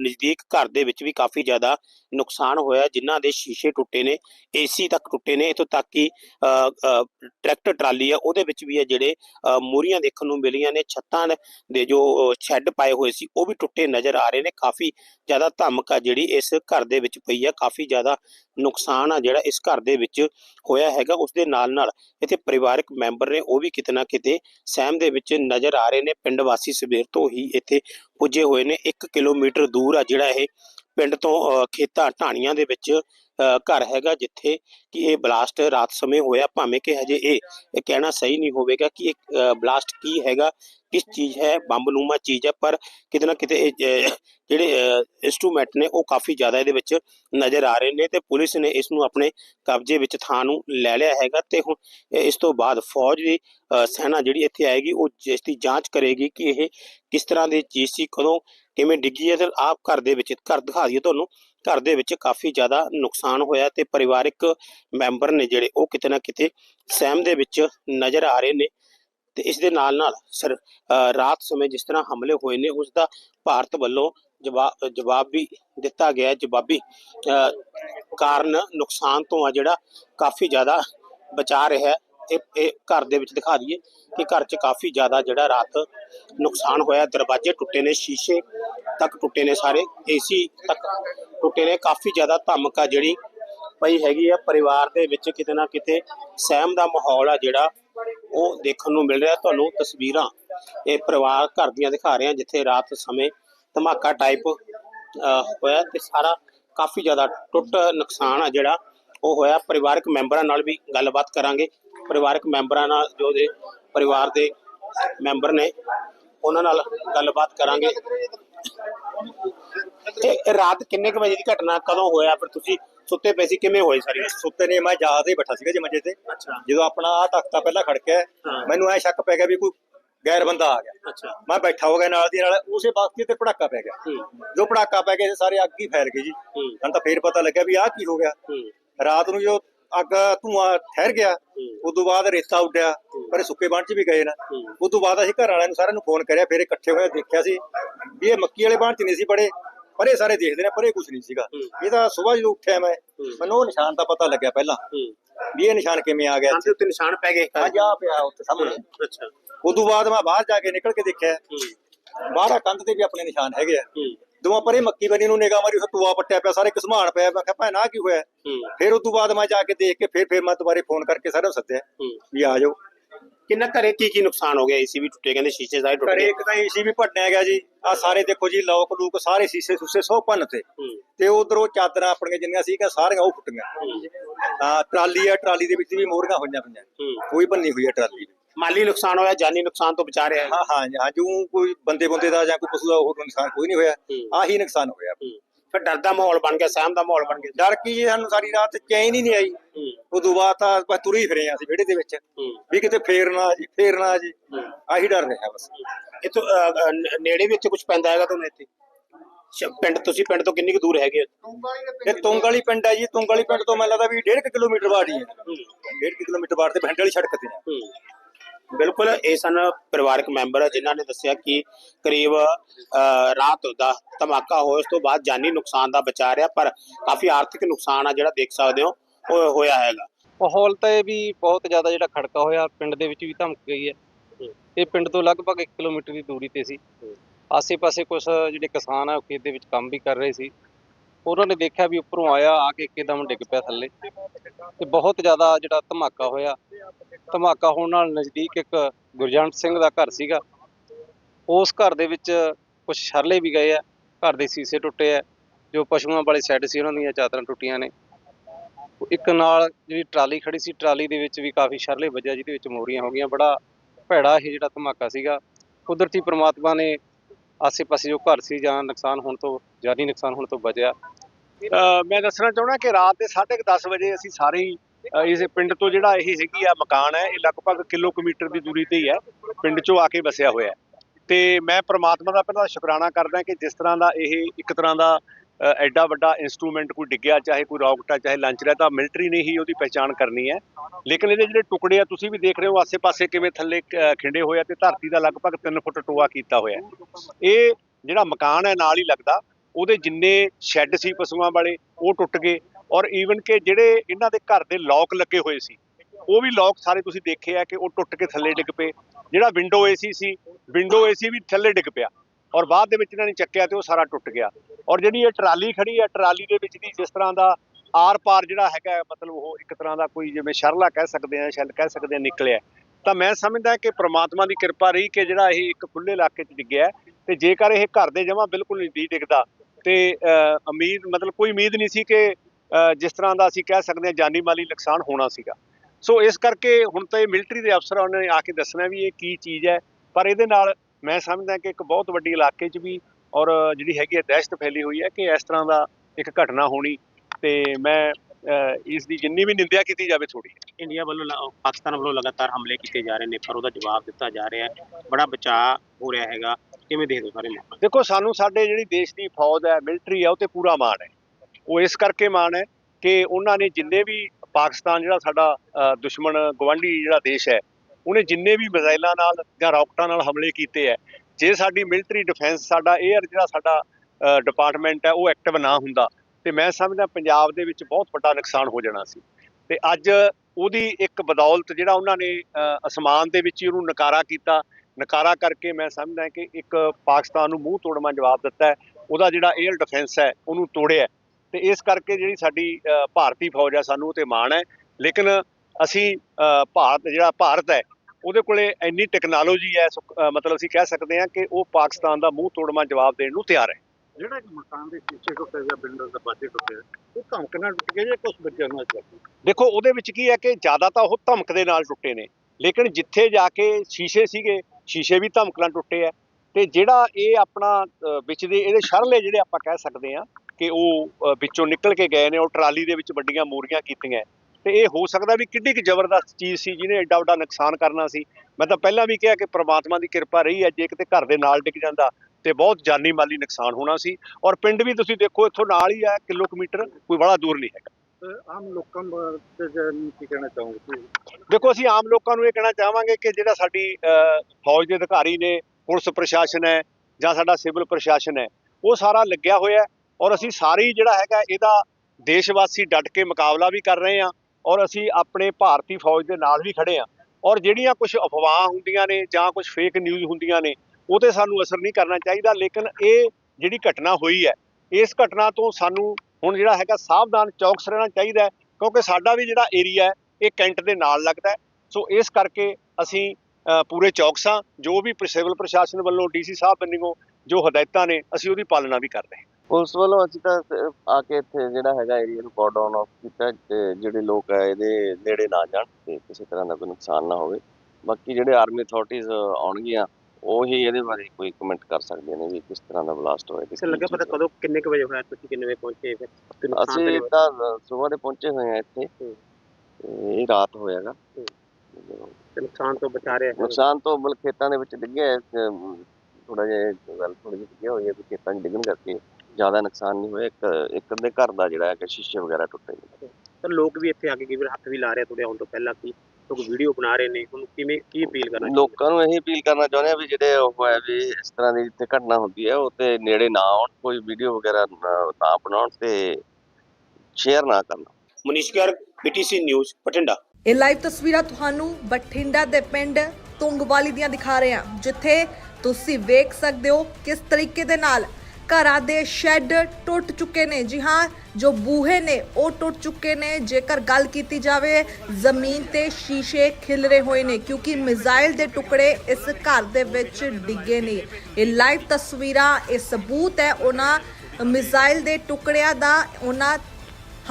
ਨਜ਼ਦੀਕ ਘਰ ਦੇ ਵਿੱਚ ਵੀ ਕਾਫੀ ਜ਼ਿਆਦਾ ਨੁਕਸਾਨ ਹੋਇਆ ਜਿਨ੍ਹਾਂ ਦੇ ਸ਼ੀਸ਼ੇ ਟੁੱਟੇ ਨੇ ਏਸੀ ਤੱਕ ਟੁੱਟੇ ਨੇ ਇਥੋਂ ਤੱਕ ਕਿ ਟਰੈਕਟਰ ਟਰਾਲੀ ਆ ਉਹਦੇ ਵਿੱਚ ਵੀ ਆ ਜਿਹੜੇ ਅ, ਦੇਖਣ ਨੂੰ ਮਿਲੀਆਂ ਨੇ ਛੱਤਾਂ ਦੇ ਜੋ ਸ਼ੈੱਡ ਪਾਏ ਹੋਏ ਸੀ ਉਹ ਵੀ ਟੁੱਟੇ ਨਜ਼ਰ ਆ ਰਹੇ ਨੇ ਕਾਫੀ ਜ਼ਿਆਦਾ ਧਮਕ ਆ ਜਿਹੜੀ ਇਸ ਘਰ ਦੇ ਵਿੱਚ ਪਈ ਆ ਕਾਫੀ ਜ਼ਿਆਦਾ ਨੁਕਸਾਨ ਆ ਜਿਹੜਾ ਇਸ ਘਰ ਦੇ ਵਿੱਚ ਹੋਇਆ ਹੈਗਾ ਉਸ ਦੇ ਨਾਲ ਨਾਲ ਇੱਥੇ ਪਰਿਵਾਰਕ ਮੈਂਬਰ ਨੇ ਉਹ ਵੀ ਕਿਤੇ ਨਾ ਕਿਤੇ ਸਹਿਮ ਦੇ ਵਿੱਚ ਨਜ਼ਰ ਆ ਰਹੇ ਨੇ ਪਿੰਡ ਵਾਸੀ ਸਵੇਰ ਤੋਂ ਹੀ ਇੱਥੇ ਪੁੱਜੇ ਹੋਏ ਨੇ 1 ਕਿਲੋਮੀਟਰ ਦੂਰ ਆ ਜਿਹੜਾ ਇਹ ਪਿੰਡ ਤੋਂ ਖੇਤਾਂ ਢਾਣੀਆਂ ਦੇ ਵਿੱਚ ਘਰ ਹੈਗਾ ਜਿੱਥੇ ਕਿ ਇਹ ਬਲਾਸਟ ਰਾਤ ਸਮੇਂ ਹੋਇਆ, ਭਾਵੇਂ ਕਿ ਹਜੇ ਇਹ ਕਹਿਣਾ ਸਹੀ ਨਹੀਂ ਹੋਵੇਗਾ ਕਿ ਇਹ ਬਲਾਸਟ ਕੀ ਹੈਗਾ, ਕਿਸ ਚੀਜ਼ ਹੈ ਬੰਬ ਚੀਜ਼ ਹੈ, ਪਰ ਕਿਤੇ ਨਾ ਕਿਤੇ ਜਿਹੜੇ ਇਨਸਟਰੂਮੈਂਟ ਨੇ ਉਹ ਕਾਫੀ ਜ਼ਿਆਦਾ ਇਹਦੇ ਵਿੱਚ ਨਜ਼ਰ ਆ ਰਹੇ ਨੇ ਤੇ ਪੁਲਿਸ ਨੇ ਇਸ ਨੂੰ ਆਪਣੇ ਕਬਜ਼ੇ ਵਿੱਚ ਥਾਂ ਨੂੰ ਲੈ ਲਿਆ ਹੈਗਾ ਤੇ ਹੁਣ ਇਸ ਤੋਂ ਬਾਅਦ ਫੌਜ ਦੀ ਸੈਨਾ ਜਿਹੜੀ ਇੱਥੇ ਆਏਗੀ, ਉਹ ਇਸ ਦੀ ਜਾਂਚ ਕਰੇਗੀ ਕਿ ਇਹ ਕਿਸ ਤਰ੍ਹਾਂ ਦੀ ਚੀਜ਼ ਸੀ, ਕਦੋਂ ਕਿਵੇਂ ਡਿੱਗੀ ਹੈ ਤੇ ਆਪ ਘਰ ਦੇ ਵਿੱਚ ਘਰ ਦਿਖਾ ਦਈਏ ਤੁਹਾਨੂੰ ਘਰ ਦੇ ਵਿੱਚ ਕਾਫੀ ਜ਼ਿਆਦਾ ਨੁਕਸਾਨ ਹੋਇਆ ਤੇ ਪਰਿਵਾਰਕ ਮੈਂਬਰ ਨੇ ਜਿਹੜੇ ਉਹ ਕਿਤੇ ਨਾ ਕਿਤੇ ਸਹਿਮ ਦੇ ਵਿੱਚ ਨਜ਼ਰ ਆ ਰਹੇ ਨੇ ਤੇ ਇਸ ਦੇ ਨਾਲ ਨਾਲ ਸਰ ਰਾਤ ਸਮੇਂ ਜਿਸ ਤਰ੍ਹਾਂ ਹਮਲੇ ਹੋਏ ਨੇ ਉਸ ਦਾ ਭਾਰਤ ਵੱਲੋਂ ਜਵਾਬ ਜਵਾਬ ਵੀ ਦਿੱਤਾ ਗਿਆ ਜਵਾਬੀ ਅ, ਕਾਰਨ ਨੁਕਸਾਨ ਤੋਂ ਆ ਜਿਹੜਾ ਕਾਫੀ ਜ਼ਿਆਦਾ ਬਚਾ ਰਿਹਾ ਇਹ ਇਹ ਘਰ ਦੇ ਵਿੱਚ ਦਿਖਾ ਦਈਏ ਕਿ ਘਰ 'ਚ ਕਾਫੀ ਜ਼ਿਆਦਾ ਜਿਹੜਾ ਰਾਤ ਨੁਕਸਾਨ ਹੋਇਆ, ਦਰਵਾਜ਼ੇ ਟੁੱਟੇ ਨੇ, ਸ਼ੀਸ਼ੇ ਤੱਕ ਟੁੱਟੇ ਨੇ ਸਾਰੇ ਏਸੀ ਤੱਕ ਟੁੱਟੇ ਨੇ, ਕਾਫੀ ਜ਼ਿਆਦਾ ਧਮਕ ਆ ਜਿਹੜੀ ਪਈ ਹੈਗੀ ਆ, ਪਰਿਵਾਰ ਦੇ ਵਿੱਚ ਕਿਤੇ ਨਾ ਕਿਤੇ ਸਹਿਮ ਦਾ ਮਾਹੌਲ ਆ ਜਿਹੜਾ ਉਹ ਦੇਖਣ ਨੂੰ ਮਿਲ ਰਿਹਾ। ਤੁਹਾਨੂੰ ਤਸਵੀਰਾਂ ਇਹ ਪਰਿਵਾਰ ਘਰ ਦੀਆਂ ਦਿਖਾ ਰਹੇ ਆ ਜਿੱਥੇ ਰਾਤ ਸਮੇਂ ਧਮਾਕਾ ਟਾਈਪ ਹੋਇਆ ਤੇ ਸਾਰਾ ਕਾਫੀ ਜ਼ਿਆਦਾ ਟੁੱਟ ਨੁਕਸਾਨ ਆ ਜਿਹੜਾ ਉਹ ਹੋਇਆ। ਪਰਿਵਾਰਕ ਮੈਂਬਰਾਂ ਨਾਲ ਵੀ ਗੱਲਬਾਤ ਕਰਾਂਗੇ। ਪਰਿਵਾਰਕ ਮੈਂਬਰਾਂ ਨਾਲ ਜੋ ਦੇ ਪਰਿਵਾਰ ਦੇ ਮੈਂਬਰ ਨੇ ਉਹਨਾਂ ਨਾਲ ਗੱਲਬਾਤ ਕਰਾਂਗੇ। ਤੇ ਰਾਤ ਕਿੰਨੇ ਕੁ ਵਜੇ ਦੀ ਘਟਨਾ ਕਦੋਂ ਹੋਇਆ? ਫਿਰ ਤੁਸੀਂ ਸੁੱਤੇ ਪਏ ਸੀ ਕਿਵੇਂ ਹੋਈ ਸਾਰੀ? ਸੁੱਤੇ ਨੇ ਮੈਂ ਜਾ ਤੇ ਬੈਠਾ ਸੀਗਾ ਜੀ ਮੰਜੇ ਤੇ। ਜਦੋਂ ਆਪਣਾ ਆ ਤਖਤਾ ਪਹਿਲਾਂ ਖੜਕਿਆ। ਮੈਨੂੰ ਐ ਸ਼ੱਕ ਪੈ ਗਿਆ ਵੀ ਕੋਈ ਗੈਰ ਬੰਦਾ ਆ ਗਿਆ। ਮੈਂ ਬੈਠਾ ਹੋ ਗਿਆ ਨਾਲ ਦੀ ਨਾਲ ਉਸੇ ਬਾਸਤੀ ਤੇ ਪੜਾਕਾ ਪੈ ਗਿਆ। ਜੋ ਪੜਾਕਾ ਪੈ ਗਿਆ ਸਾਰੇ ਅੱਗ ਹੀ ਫੈਲ ਗਈ ਜੀ। ਸਾਨੂੰ ਤਾਂ ਫੇਰ ਪਤਾ ਲੱਗਿਆ ਵੀ ਆਹ ਕੀ ਹੋ ਗਿਆ। ਰਾਤ ਨੂੰ ਜੋ ਅੱਗ ਧੂਆਂ ਠਹਿਰ ਗਿਆ ਹੂੰ। ਉਸ ਤੋਂ ਬਾਅਦ ਰੇਤਾ ਉੱਡਿਆ ਪਰ ਇਹ ਸੁੱਕੇ ਬਾਣ ਚ ਵੀ ਗਏ ਨਾ। ਹੂੰ। ਉਸ ਤੋਂ ਬਾਅਦ ਅਸੀਂ ਘਰ ਵਾਲਿਆਂ ਨੂੰ ਸਾਰਿਆਂ ਨੂੰ ਫੋਨ ਕਰਿਆ ਫਿਰ ਇਕੱਠੇ ਹੋਏ ਦੇਖਿਆ ਸੀ ਵੀ ਇਹ ਮੱਕੀ ਵਾਲੇ ਬਾਣ ਚ ਨਹੀਂ ਸੀ ਬੜੇ ਪਰੇ ਸਾਰੇ ਦੇਖਦੇ ਨੇ ਪਰੇ ਕੁਝ ਨਹੀਂ ਸੀਗਾ। ਹੂੰ। ਇਹ ਤਾਂ ਸਵੇਰ ਜਦੋਂ ਉੱਠਿਆ ਮੈਂ ਹੂੰ। ਮੈਨੂੰ ਉਹ ਨਿਸ਼ਾਨ ਦਾ ਪਤਾ ਲੱਗਿਆ ਪਹਿਲਾਂ ਹੂੰ। ਵੀ ਇਹ ਨਿਸ਼ਾਨ ਕਿਵੇਂ ਆ ਗਿਆ ਉੱਤੇ ਨਿਸ਼ਾਨ ਪੈ ਗਏ। ਅੱਜ ਆ ਪਿਆ ਉੱਥੇ ਸਾਹਮਣੇ। ਅੱਛਾ। ਉਸ ਤੋਂ ਬਾਅਦ ਮੈਂ ਬਾਹਰ ਜਾ ਕੇ ਨਿਕਲ ਕੇ ਦੇਖਿਆ ਹੂੰ। ਬਾਹਰ ਕੰਧ ਤੇ ਵੀ ਆਪਣੇ ਨਿਸ਼ਾਨ ਹੈਗੇ ਆ। ਦੋਵਾਂ ਪਰੇ ਮੱਕੀ ਬਣੀ ਨੂੰ ਨਿਗਾਹ ਮਾਰੀ ਉਸ ਟੂਆ ਪੱਟਿਆ ਪਿਆ ਸਾਰੇ ਕਿਸਮਾਨ ਪਿਆ ਮੈਂ ਕਿਹਾ ਭੈਣਾ ਕੀ ਹੋਇਆ? ਫਿਰ ਉਸ ਤੋਂ ਬਾਅਦ ਮੈਂ ਜਾ ਕੇ ਦੇਖ ਕੇ ਫਿਰ ਫਿਰ ਮੈਂ ਦੁਬਾਰੇ ਫੋਨ ਕਰਕੇ ਸਾਰਿਆਂ ਨੂੰ ਸੱਦਿਆ ਵੀ ਆ ਜਾਓ। ਕਿੰਨਾ ਘਰੇ ਕੀ ਕੀ ਨੁਕਸਾਨ ਹੋ ਗਿਆ? ਏਸੀ ਵੀ ਟੁੱਟੇ ਕਹਿੰਦੇ ਸ਼ੀਸ਼ੇ ਸਾਰੇ ਟੁੱਟ ਘਰੇ ਗਏ। ਇੱਕ ਤਾਂ ਏਸੀ ਵੀ ਭੱਟਿਆ ਗਿਆ ਜੀ। ਆ ਸਾਰੇ ਦੇਖੋ ਜੀ ਲੋਕ ਲੂਕ ਸਾਰੇ ਸੀਸੇ ਸੁਸੇ ਸੋ ਭੰਨ ਤੇ। ਤੇ ਉਧਰੋਂ ਚਾਦਰਾਂ ਆਪਣੀਆਂ ਜਿੰਨੀਆਂ ਸੀਗੀਆਂ ਸਾਰੀਆਂ ਉਹ ਫੁੱਟੀਆਂ ਹੂੰ। ਆ ਟਰਾਲੀ ਆ ਟਰਾਲੀ ਦੇ ਵਿੱਚ ਵੀ ਮੋਰੀਆਂ ਹੋਈਆਂ ਪਈਆਂ। ਕੋਈ ਭੰਨੀ ਹੋਈ ਆ ਟਰਾਲੀ। ਮਾਲੀ ਨੁਕਸਾਨ ਹੋਇਆ ਜਾਨੀ ਨੁਕਸਾਨ ਤੋਂ ਬਚਾ ਰਿਹਾ ਹੈ। ਹਾਂ ਹਾਂ ਜੋ ਕੋਈ ਬੰਦੇ ਬੰਦੇ ਦਾ ਜਾਂ ਕੋਈ ਪਸ਼ੂ ਦਾ ਹੋਰ ਨੁਕਸਾਨ ਕੋਈ ਨਹੀਂ ਹੋਇਆ। ਆਹੀ ਨੁਕਸਾਨ ਹੋਇਆ। ਫਿਰ ਡਰ ਦਾ ਮਾਹੌਲ ਬਣ ਗਿਆ ਸਹਿਮ ਦਾ ਮਾਹੌਲ ਬਣ ਗਿਆ। ਡਰ ਕੀ ਜੀ ਸਾਨੂੰ ਸਾਰੀ ਰਾਤ ਚੈਨ ਹੀ ਨਹੀਂ ਆਈ। ਉਦੋਂ ਬਾਅਦ ਤਾਂ ਬਸ ਤੁਰੇ ਹੀ ਫਿਰੇ ਆ ਅਸੀਂ ਵਿਹੜੇ ਦੇ ਵਿੱਚ। ਵੀ ਕਿਤੇ ਫੇਰ ਨਾ ਆ ਜੀ ਫੇਰ ਨਾ ਆ ਜੀ ਆਹੀ ਡਰ ਰਿਹਾ ਬਸ। ਇਥੋਂ ਨੇੜੇ ਵੀ ਇੱਥੇ ਕੁਝ ਪੈਂਦਾ ਹੈਗਾ ਤੁਹਾਨੂੰ ਇੱਥੇ? ਪਿੰਡ ਤੁਸੀਂ ਪਿੰਡ ਤੋਂ ਕਿੰਨੀ ਕੁ ਦੂਰ ਹੈਗੇ? ਇਹ ਤੁੰਗ ਵਾਲੀ ਪਿੰਡ ਹੈ ਜੀ ਤੁੰਗ ਵਾਲੀ ਪਿੰਡ ਤੋਂ ਮੈਨੂੰ ਲੱਗਦਾ ਵੀ 1.5 ਕਿਲੋਮੀਟਰ ਬਾਅਦ ਹੀ ਹੈ। ਹੂੰ। 1.5 ਕਿਲੋਮੀਟਰ ਬਾਅਦ ਤੇ ਬਹਿੰਡ ਵਾਲੀ ਸੜਕ ਤੇ ਬਿਲਕੁਲ ਇਹ ਸਨ ਪਰਿਵਾਰਕ ਮੈਂਬਰ ਜਿਨ੍ਹਾਂ ਨੇ ਦੱਸਿਆ ਕਿ ਕਰੀਬ ਰਾਤ ਦਾ ਧਮਾਕਾ ਹੋਇਆ ਉਸ ਤੋਂ ਬਾਅਦ ਜਾਨੀ ਨੁਕਸਾਨ ਦਾ ਬਚਾ ਰਿਹਾ ਪਰ ਕਾਫੀ ਆਰਥਿਕ ਨੁਕਸਾਨ ਆ ਜਿਹੜਾ ਦੇਖ ਸਕਦੇ ਹੋ ਉਹ ਹੋਇਆ ਹੈਗਾ। ਮਾਹੌਲ ਤਾਂ ਇਹ ਵੀ ਬਹੁਤ ਜ਼ਿਆਦਾ ਜਿਹੜਾ ਖੜਕਾ ਹੋਇਆ ਪਿੰਡ ਦੇ ਵਿੱਚ ਵੀ ਧਮਕ ਗਈ ਹੈ। ਇਹ ਪਿੰਡ ਤੋਂ ਲਗਭਗ 1 ਕਿਲੋਮੀਟਰ ਦੀ ਦੂਰੀ ਤੇ ਸੀ। ਆਸੇ-ਪਾਸੇ ਕੁਝ ਜਿਹੜੇ ਕਿਸਾਨ ਆ ਉਹ ਖੇਤ ਦੇ ਵਿੱਚ ਕੰਮ ਵੀ ਕਰ ਰਹੇ ਸੀ। ਉਹਨਾਂ ਨੇ ਦੇਖਿਆ ਵੀ ਉੱਪਰੋਂ ਆਇਆ, ਆ ਕੇ ਇੱਕਦਮ ਡਿੱਗ ਪਿਆ ਥੱਲੇ। ਤੇ ਬਹੁਤ ਜ਼ਿਆਦਾ ਜਿਹੜਾ ਧਮਾਕਾ ਹੋਇਆ। ਧਮਾਕਾ ਹੋਣ ਨਾਲ ਨਜ਼ਦੀਕ ਇੱਕ ਗੁਰਜੰਟ ਸਿੰਘ ਦਾ ਘਰ ਸੀਗਾ। ਉਸ ਘਰ ਦੇ ਵਿੱਚ ਕੁਝ ਸ਼ਰਲੇ ਵੀ ਗਏ ਆ। ਘਰ ਦੇ ਸੀਸੇ ਟੁੱਟੇ ਆ। ਜੋ ਪਸ਼ੂਆਂ ਵਾਲੇ ਸ਼ੈੱਡ ਸੀ, ਉਹਨਾਂ ਦੀਆਂ ਚਾਦਰਾਂ ਟੁੱਟੀਆਂ ਨੇ। ਇੱਕ ਨਾਲ ਜਿਹੜੀ ਟਰਾਲੀ ਖੜੀ ਸੀ, ਟਰਾਲੀ ਦੇ ਵਿੱਚ ਵੀ ਕਾਫੀ ਸ਼ਰਲੇ ਵੱਜਿਆ, ਜਿਹਦੇ ਵਿੱਚ ਮੋਰੀਆਂ ਹੋ ਗਈਆਂ। ਬੜਾ ਭੈੜਾ ਇਹ ਜਿਹੜਾ ਧਮਾਕਾ ਸੀਗਾ। ਕੁਦਰਤੀ ਪ੍ਰਮਾਤਮਾ ਨੇ ਆਸੇ-ਪਾਸੇ ਜੋ ਘਰ ਸੀ, ਜਾਂ ਨੁਕਸਾਨ ਹੋਣ ਤੋਂ, ਜਾਨੀ ਨੁਕਸਾਨ ਹੋਣ ਤੋਂ ਬਚਿਆ। ਮੈਂ ਦੱਸਣਾ ਚਾਹਣਾ ਕਿ ਰਾਤ ਦੇ 10:30 ਵਜੇ ਅਸੀਂ ਸਾਰੇ ਹੀ ਇਸ ਪਿੰਡ ਤੋਂ ਜਿਹੜਾ ਇਹ ਹੈਗੀ ਆ ਮਕਾਨ ਹੈ, ਇਹ ਲਗਭਗ ਕਿਲੋਮੀਟਰ ਦੀ ਦੂਰੀ ਤੇ ਹੀ ਹੈ, ਪਿੰਡ ਚੋਂ ਆ ਕੇ ਵਸਿਆ ਹੋਇਆ ਤੇ ਮੈਂ ਪ੍ਰਮਾਤਮਾ ਦਾ ਪਹਿਲਾਂ ਸ਼ੁਕਰਾਨਾ ਕਰਦਾ ਕਿ ਜਿਸ ਤਰ੍ਹਾਂ ਦਾ ਇਹ ਇੱਕ ਤਰ੍ਹਾਂ ਦਾ ਐਡਾ ਵੱਡਾ ਇਨਸਟਰੂਮੈਂਟ ਕੋਈ ਡਿੱਗਿਆ, ਚਾਹੇ ਕੋਈ ਰੌਕਟ ਆ ਚਾਹੇ ਲਾਂਚਰ ਹੈ ਤਾਂ ਮਿਲਟਰੀ ਨੇ ਹੀ ਉਹਦੀ ਪਹਿਚਾਣ ਕਰਨੀ ਹੈ। ਲੇਕਿਨ ਇਹਦੇ ਜਿਹੜੇ ਟੁਕੜੇ ਆ, ਤੁਸੀਂ ਵੀ ਦੇਖ ਰਹੇ ਹੋ, ਆਸੇ-ਪਾਸੇ ਕਿਵੇਂ ਥੱਲੇ ਖਿੰਡੇ ਹੋਏ ਆ ਤੇ ਧਰਤੀ ਦਾ ਲਗਭਗ 3 ਫੁੱਟ ਟੋਆ ਕੀਤਾ ਹੋਇਆ ਇਹ ਜਿਹੜਾ ਮਕਾਨ ਹੈ, ਨਾਲ ਹੀ ਲੱਗਦਾ, ਉਹਦੇ ਜਿੰਨੇ ਸ਼ੈੱਡ ਸੀ ਪਸ਼ੂਆਂ ਵਾਲੇ, ਉਹ ਟੁੱਟ ਗਏ। ਔਰ ਈਵਨ ਕਿ ਜਿਹੜੇ ਇਹਨਾਂ ਦੇ ਘਰ ਦੇ ਲੋਕ ਲੱਗੇ ਹੋਏ ਸੀ, ਉਹ ਵੀ ਲੋਕ ਸਾਰੇ ਤੁਸੀਂ ਦੇਖੇ ਆ ਕਿ ਉਹ ਟੁੱਟ ਕੇ ਥੱਲੇ ਡਿੱਗ ਪਏ। ਜਿਹੜਾ ਵਿੰਡੋ ਏਸੀ ਸੀ ਵਿੰਡੋ ਏਸੀ ਵੀ ਥੱਲੇ ਡਿੱਗ ਪਿਆ। ਔਰ ਬਾਅਦ ਦੇ ਵਿੱਚ ਇਹਨਾਂ ਨੇ ਚੱਕਿਆ ਤੇ ਉਹ ਸਾਰਾ ਟੁੱਟ ਗਿਆ। ਔਰ ਜਿਹੜੀ ਇਹ ਟਰਾਲੀ ਖੜੀ ਹੈ ਟਰਾਲੀ ਦੇ ਵਿੱਚ ਦੀ ਜਿਸ ਤਰ੍ਹਾਂ ਦਾ ਆਰ ਪਾਰ ਜਿਹੜਾ ਹੈਗਾ ਮਤਲਬ ਉਹ ਇੱਕ ਤਰ੍ਹਾਂ ਦਾ ਕੋਈ ਜਿਵੇਂ ਸ਼ਰਲਾ ਕਹਿ ਸਕਦੇ ਆ ਸ਼ੈਲ ਕਹਿ ਸਕਦੇ ਆ ਨਿਕਲਿਆ ਤਾਂ ਮੈਂ ਸਮਝਦਾ ਕਿ ਪ੍ਰਮਾਤਮਾ ਦੀ ਕਿਰਪਾ ਰਹੀ ਕਿ ਜਿਹੜਾ ਇਹ ਇੱਕ ਖੁੱਲੇ ਇਲਾਕੇ 'ਚ ਡਿੱਗਿਆ ਹੈ ਤੇ ਜੇਕਰ ਇਹ ਘਰ ਦੇ ਜਮਾ ਬਿਲਕੁਲ ਨਹੀਂ ਡਿੱਗਦਾ ਤੇ ਅ, ਉਮੀਦ ਮਤਲਬ ਕੋਈ ਉਮੀਦ ਨਹੀਂ ਸੀ ਕਿ ਜਿਸ ਤਰ੍ਹਾਂ ਦਾ ਅਸੀਂ ਕਹਿ ਸਕਦੇ ਹਾਂ ਜਾਨੀ ਮਾਲੀ ਨੁਕਸਾਨ ਹੋਣਾ ਸੀਗਾ। ਸੋ ਇਸ ਕਰਕੇ ਹੁਣ ਤਾਂ ਇਹ ਮਿਲਟਰੀ ਦੇ ਅਫਸਰਾਂ ਨੇ ਆ ਕੇ ਦੱਸਣਾ ਵੀ ਇਹ ਕੀ ਚੀਜ਼ ਹੈ ਪਰ ਇਹਦੇ ਨਾਲ ਮੈਂ ਸਮਝਦਾ ਕਿ ਇੱਕ ਬਹੁਤ ਵੱਡੀ ਇਲਾਕੇ 'ਚ ਵੀ ਔਰ ਜਿਹੜੀ ਹੈਗੀ ਹੈ ਦਹਿਸ਼ਤ ਫੈਲੀ ਹੋਈ ਹੈ ਕਿ ਇਸ ਤਰ੍ਹਾਂ ਦਾ ਇੱਕ ਘਟਨਾ ਹੋਣੀ ਤੇ ਮੈਂ ਇਸ ਦੀ ਜਿੰਨੀ ਵੀ ਨਿੰਦਿਆ ਕੀਤੀ ਜਾਵੇ ਥੋੜੀ ਇੰਡੀਆ ਵੱਲੋਂ ਪਾਕਿਸਤਾਨ ਵੱਲੋਂ ਲਗਾਤਾਰ ਹਮਲੇ ਕੀਤੇ ਜਾ ਰਹੇ ਨੇ ਪਰ ਉਹਦਾ ਜਵਾਬ ਦਿੱਤਾ ਜਾ ਰਿਹਾ ਹੈ। ਬੜਾ ਬਚਾਅ ਹੋ ਰਿਹਾ ਹੈਗਾ। ਕਿਵੇਂ ਦੇਖਦੇ ਸਾਰੇ ਮਾਮਲੇ ਦੇਖੋ ਸਾਨੂੰ ਸਾਡੇ ਜਿਹੜੀ ਦੇਸ਼ ਦੀ ਫੌਜ ਹੈ ਮਿਲਟਰੀ ਹੈ ਉਹ ਤੇ ਪੂਰਾ ਮਾਣ ਹੈ। ਉਹ ਇਸ ਕਰਕੇ ਮਾਣ ਹੈ ਕਿ ਉਹਨਾਂ ਨੇ ਜਿੰਨੇ ਵੀ ਪਾਕਿਸਤਾਨ ਜਿਹੜਾ ਸਾਡਾ ਦੁਸ਼ਮਣ ਗਵਾਂਢੀ ਜਿਹੜਾ ਦੇਸ਼ ਹੈ ਉਹਨੇ ਜਿੰਨੇ ਵੀ ਮਿਜ਼ਾਈਲਾਂ ਨਾਲ ਜਾਂ ਰਾਕਟਾਂ ਨਾਲ ਹਮਲੇ ਕੀਤੇ ਹੈ ਜੇ ਸਾਡੀ ਮਿਲਟਰੀ ਡਿਫੈਂਸ ਸਾਡਾ 에ਅਰ ਜਿਹੜਾ ਸਾਡਾ ਡਿਪਾਰਟਮੈਂਟ ਹੈ ਉਹ ਐਕਟਿਵ ਨਾ ਹੁੰਦਾ, ਤੇ ਮੈਂ ਸਮਝਦਾ ਪੰਜਾਬ ਦੇ ਵਿੱਚ ਬਹੁਤ ਵੱਡਾ ਨੁਕਸਾਨ ਹੋ ਜਾਣਾ ਸੀ ਤੇ ਅੱਜ ਉਹਦੀ ਇੱਕ ਬਦੌਲਤ ਜਿਹੜਾ ਉਹਨਾਂ ਨੇ ਅਸਮਾਨ ਦੇ ਵਿੱਚ ਹੀ ਉਹਨੂੰ ਨਕਾਰਾ ਕੀਤਾ, ਨਕਾਰਾ ਕਰਕੇ ਮੈਂ ਸਮਝਦਾ ਕਿ ਇੱਕ ਪਾਕਿਸਤਾਨ ਨੂੰ ਮੂੰਹ ਤੋੜਵਾਂ ਜਵਾਬ ਦਿੱਤਾ ਹੈ ਉਹਦਾ ਜਿਹੜਾ 에ਅਰ ਡਿਫੈਂਸ ਹੈ ਉਹਨੂੰ ਤੋੜਿਆ ਹੈ। ਤੇ ਇਸ ਕਰਕੇ ਜਿਹੜੀ ਸਾਡੀ ਭਾਰਤੀ ਫੌਜ ਹੈ ਸਾਨੂੰ ਉਹ ਤੇ ਮਾਣ ਹੈ ਲੇਕਿਨ ਅਸੀਂ ਭਾਰਤ ਜਿਹੜਾ ਭਾਰਤ ਹੈ ਉਹਦੇ ਕੋਲੇ ਇੰਨੀ ਟੈਕਨੋਲੋਜੀ ਹੈ ਮਤਲਬ ਅਸੀਂ ਕਹਿ ਸਕਦੇ ਹਾਂ ਕਿ ਉਹ ਪਾਕਿਸਤਾਨ ਦਾ ਮੂੰਹ ਤੋੜਵਾਂ ਜਵਾਬ ਦੇਣ ਨੂੰ ਤਿਆਰ ਹੈ। ਜਿਹੜਾ ਇੱਕ ਮਕਾਨ ਦੇ ਸ਼ੀਸ਼ੇ ਟੁੱਟੇ ਜਾਂ ਬਿਲਡਰ ਦਾ ਬਾਜੇ ਟੁੱਟੇ ਉਹ ਧਮਕ ਨਾਲ ਟੁੱਟ ਗਏ ਜਾਂ ਕੁਝ ਬੱਚਿਆਂ ਨਾਲ ਚੱਲ ਦੇਖੋ ਉਹਦੇ ਵਿੱਚ ਕੀ ਹੈ ਕਿ ਜ਼ਿਆਦਾ ਤਾਂ ਉਹ ਧਮਕ ਦੇ ਨਾਲ ਟੁੱਟੇ ਨੇ ਲੇਕਿਨ ਜਿੱਥੇ ਜਾ ਕੇ ਸ਼ੀਸ਼ੇ ਸੀਗੇ ਸ਼ੀਸ਼ੇ ਵੀ ਧਮਕ ਨਾਲ ਟੁੱਟੇ ਆ ਤੇ ਜਿਹੜਾ ਇਹ ਆਪਣਾ ਵਿੱਚ ਦੇ ਇਹਦੇ ਸ਼ਰਲੇ ਜਿਹੜੇ ਆਪਾਂ ਕਹਿ ਸਕਦੇ ਆ ਕਿ ਉਹ ਵਿੱਚੋਂ ਨਿਕਲ ਕੇ ਗਏ ਨੇ ਉਹ ਟਰਾਲੀ ਦੇ ਵਿੱਚ ਵੱਡੀਆਂ ਮੂਰੀਆਂ ਕੀਤੀਆਂ। ਤੇ ਇਹ ਹੋ ਸਕਦਾ ਵੀ ਕਿੱਡੀ ਕੁ ਜ਼ਬਰਦਸਤ ਚੀਜ਼ ਸੀ ਜਿਹਨੇ ਐਡਾ ਵੱਡਾ ਨੁਕਸਾਨ ਕਰਨਾ ਸੀ। ਮੈਂ ਤਾਂ ਪਹਿਲਾਂ ਵੀ ਕਿਹਾ ਕਿ ਪ੍ਰਮਾਤਮਾ ਦੀ ਕਿਰਪਾ ਰਹੀ ਹੈ ਜੇ ਕਿਤੇ ਘਰ ਦੇ ਨਾਲ ਡਿੱਗ ਜਾਂਦਾ ਤੇ ਬਹੁਤ ਜਾਨੀ ਮਾਲੀ ਨੁਕਸਾਨ ਹੋਣਾ ਸੀ। ਔਰ ਪਿੰਡ ਵੀ ਤੁਸੀਂ ਦੇਖੋ ਇੱਥੋਂ ਨਾਲ ਹੀ ਹੈ ਕਿਲੋਮੀਟਰ ਕੋਈ ਬੜਾ ਦੂਰ ਨਹੀਂ ਹੈਗਾ। ਆਮ ਲੋਕਾਂ ਨੂੰ ਤੇ ਕੀ ਕਹਿਣਾ ਚਾਹੋਗੇ? ਦੇਖੋ ਅਸੀਂ ਆਮ ਲੋਕਾਂ ਨੂੰ ਇਹ ਕਹਿਣਾ ਚਾਹਾਂਗੇ ਕਿ ਜਿਹੜਾ ਸਾਡੀ ਫੌਜ ਦੇ ਅਧਿਕਾਰੀ ਨੇ ਪੁਲਿਸ ਪ੍ਰਸ਼ਾਸਨ ਹੈ ਜਾਂ ਸਾਡਾ ਸਿਵਲ ਪ੍ਰਸ਼ਾਸਨ ਹੈ ਉਹ ਸਾਰਾ ਲੱਗਿਆ ਹੋਇਆ ਔਰ ਅਸੀਂ ਸਾਰੇ ਜਿਹੜਾ ਹੈਗਾ ਇਹਦਾ ਦੇਸ਼ ਵਾਸੀ ਡਟ ਕੇ ਮੁਕਾਬਲਾ ਵੀ ਕਰ ਰਹੇ ਹਾਂ। ਔਰ ਅਸੀਂ ਆਪਣੇ ਭਾਰਤੀ ਫੌਜ ਦੇ ਨਾਲ ਵੀ ਖੜੇ ਹਾਂ। ਔਰ ਜਿਹੜੀਆਂ ਕੁਝ ਅਫਵਾਹ ਹੁੰਦੀਆਂ ਨੇ ਜਾਂ ਕੁਝ ਫੇਕ ਨਿਊਜ਼ ਹੁੰਦੀਆਂ ਨੇ ਉਹ ਤੇ ਸਾਨੂੰ ਅਸਰ ਨਹੀਂ ਕਰਨਾ ਚਾਹੀਦਾ। ਲੇਕਿਨ ਇਹ ਜਿਹੜੀ ਘਟਨਾ ਹੋਈ ਹੈ, ਇਸ ਘਟਨਾ ਤੋਂ ਸਾਨੂੰ ਹੁਣ ਜਿਹੜਾ ਹੈਗਾ ਸਾਵਧਾਨ ਚੌਕਸ ਰਹਿਣਾ ਚਾਹੀਦਾ ਕਿਉਂਕਿ ਸਾਡਾ ਵੀ ਜਿਹੜਾ ਏਰੀਆ ਹੈ, ਇਹ ਕੈਂਟ ਦੇ ਨਾਲ ਲੱਗਦਾ ਸੋ ਇਸ ਕਰਕੇ ਅਸੀਂ ਪੂਰੇ ਚੌਕਸਾਂ, ਜੋ ਵੀ ਸਿਵਲ ਪ੍ਰਸ਼ਾਸਨ ਵੱਲੋਂ ਡੀਸੀ ਸਾਹਿਬ ਬੰਨਿਓ ਜੋ ਹਦਾਇਤਾਂ ਨੇ, ਅਸੀਂ ਉਹਦੀ ਪਾਲਣਾ ਵੀ ਕਰਦੇ ਹਾਂ। ਪੁਲਿਸ ਵੱਲੋਂ ਅਸੀਂ ਤਾਂ ਸ- ਆ ਕੇ ਇੱਥੇ ਜਿਹੜਾ ਹੈਗਾ ਏਰੀਆ ਨੂੰ ਕਾਰਡਨ ਆਫ ਕੀਤਾ ਤੇ ਜਿਹੜੇ ਲੋਕ ਆ ਇਹਦੇ ਨੇੜੇ ਨਾ ਜਾਣ ਤੇ ਕਿਸੇ ਤਰ੍ਹਾਂ ਦਾ ਕੋਈ ਨੁਕਸਾਨ ਨਾ ਹੋਵੇ ਬਾਕੀ ਜਿਹੜੇ ਆਰਮੀ ਅਥਾਰਟੀਜ਼ ਆਉਣਗੀਆਂ ਉਹ ਹੀ ਇਹਦੇ ਬਾਰੇ ਕੋਈ ਕਮੈਂਟ ਕਰ ਸਕਦੇ ਨੇ ਵੀ ਕਿਸ ਤਰ੍ਹਾਂ ਦਾ ਬਲਾਸਟ ਹੋਇਆ ਕਿਸੇ ਲੱਗਾ ਪਤਾ। ਕਦੋਂ ਕਿੰਨੇ ਕੁ ਵਜੇ ਹੋਇਆ ਤੁਸੀਂ ਕਿੰਨੇ ਵਜੇ ਪਹੁੰਚੇ ਫਿਰ ਤੇ ਨੁਕਸਾਨ ਤਾਂ ਅਸੀਂ ਹੋਇਆ? ਤਾਂ ਸਵੇਰ ਦੇ ਪਹੁੰਚੇ ਹੋਏ ਆ ਇੱਥੇ ਹੂੰ। ਤੇ ਇਹ ਰਾਤ ਹੋਇਆਗਾ ਹੂੰ। ਤੇ ਨੁਕਸਾਨ ਤੋਂ ਬਚਾ ਰਿਹਾ ਹੈ ਨੁਕਸਾਨ ਤੋਂ ਬਲ ਖੇਤਾਂ ਦੇ ਵਿੱਚ ਡਿੱਗਿਆ ਥੋੜਾ ਜਿਹਾ ਇਹ ਗੱਲ ਥੋੜੀ ਜਿਹੀ ਡਿੱਗਿਆ ਹੋਈ ਹੈ ਵੀ ਖੇਤਾਂ 'ਚ ਡਿੱਗਣ ਕਰਕੇ ਜ਼ਿਆਦਾ ਨੁਕਸਾਨ ਨਹੀਂ ਹੋਇਆ ਇੱਕ ਇੱਕ ਅੱਧੇ ਘਰ ਦਾ ਜਿਹੜਾ ਹੈ ਕਿ ਸ਼ੀਸ਼ੇ ਵਗੈਰਾ ਟੁੱਟੇ ਨੇ। ਪਰ ਲੋਕ ਵੀ ਇੱਥੇ ਆ ਕੇ ਕਈ ਵਾਰ ਹੱਥ ਵੀ ਲਾ ਰਹੇ ਥੋੜੇ ਆਉਣ ਤੋਂ ਪਹਿਲਾਂ ਕੀ ਲੋਕ ਵੀਡੀਓ ਬਣਾ ਰਹੇ ਨੇ ਉਹਨੂੰ ਕਿਵੇਂ ਕੀ ਅਪੀਲ ਕਰਨਾ ਚਾਹੁੰਦੇ? ਲੋਕਾਂ ਨੂੰ ਇਹੀ ਅਪੀਲ ਕਰਨਾ ਚਾਹੁੰਦੇ ਆ ਵੀ ਜਿਹੜੇ ਉਹ ਹੈ ਵੀ ਇਸ ਤਰ੍ਹਾਂ ਦੀ ਜਿੱਥੇ ਘਟਨਾ ਹੁੰਦੀ ਹੈ ਉਹ ਤੇ ਨੇੜੇ ਨਾ ਆਉਣ ਕੋਈ ਵੀਡੀਓ ਵਗੈਰਾ ਨਾ ਬਣਾਉਣ ਤੇ ਸ਼ੇਅਰ ਨਾ ਕਰਨ। ਮਨੀਸ਼ ਗਰਗ ਪੀਟੀਸੀ ਨਿਊਜ਼ ਬਠਿੰਡਾ। ਇਹ ਲਾਈਵ ਤਸਵੀਰਾਂ ਤੁਹਾਨੂੰ ਬਠਿੰਡਾ ਦੇ ਪਿੰਡ ਤੁੰਗਵਾਲੀ ਦੀਆਂ ਦਿਖਾ ਰਹੇ ਹਾਂ ਜਿੱਥੇ ਤੁਸੀਂ ਵੇਖ ਸਕਦੇ ਹੋ ਕਿਸ ਤਰੀਕੇ ਦੇ ਨਾਲ ਘਰਾਂ ਦੇ ਸ਼ੈੱਡ ਟੁੱਟ ਚੁੱਕੇ ਨੇ। ਜੀ ਹਾਂ, ਜੋ ਬੂਹੇ ਨੇ, ਉਹ ਟੁੱਟ ਚੁੱਕੇ ਨੇ। ਜੇਕਰ ਗੱਲ ਕੀਤੀ ਜਾਵੇ, ਜ਼ਮੀਨ ਤੇ ਸ਼ੀਸ਼ੇ ਖਿਲਰੇ ਹੋਏ ਨੇ, ਕਿਉਂਕਿ ਮਿਜ਼ਾਈਲ ਦੇ ਟੁਕੜੇ ਇਸ ਘਰ ਦੇ ਵਿੱਚ ਡਿੱਗੇ ਨੇ। ਇਹ ਲਾਈਵ ਤਸਵੀਰਾਂ, ਇਹ ਸਬੂਤ ਹੈ ਉਹਨਾਂ ਮਿਜ਼ਾਈਲ ਦੇ ਟੁਕੜਿਆਂ ਦਾ, ਉਹਨਾਂ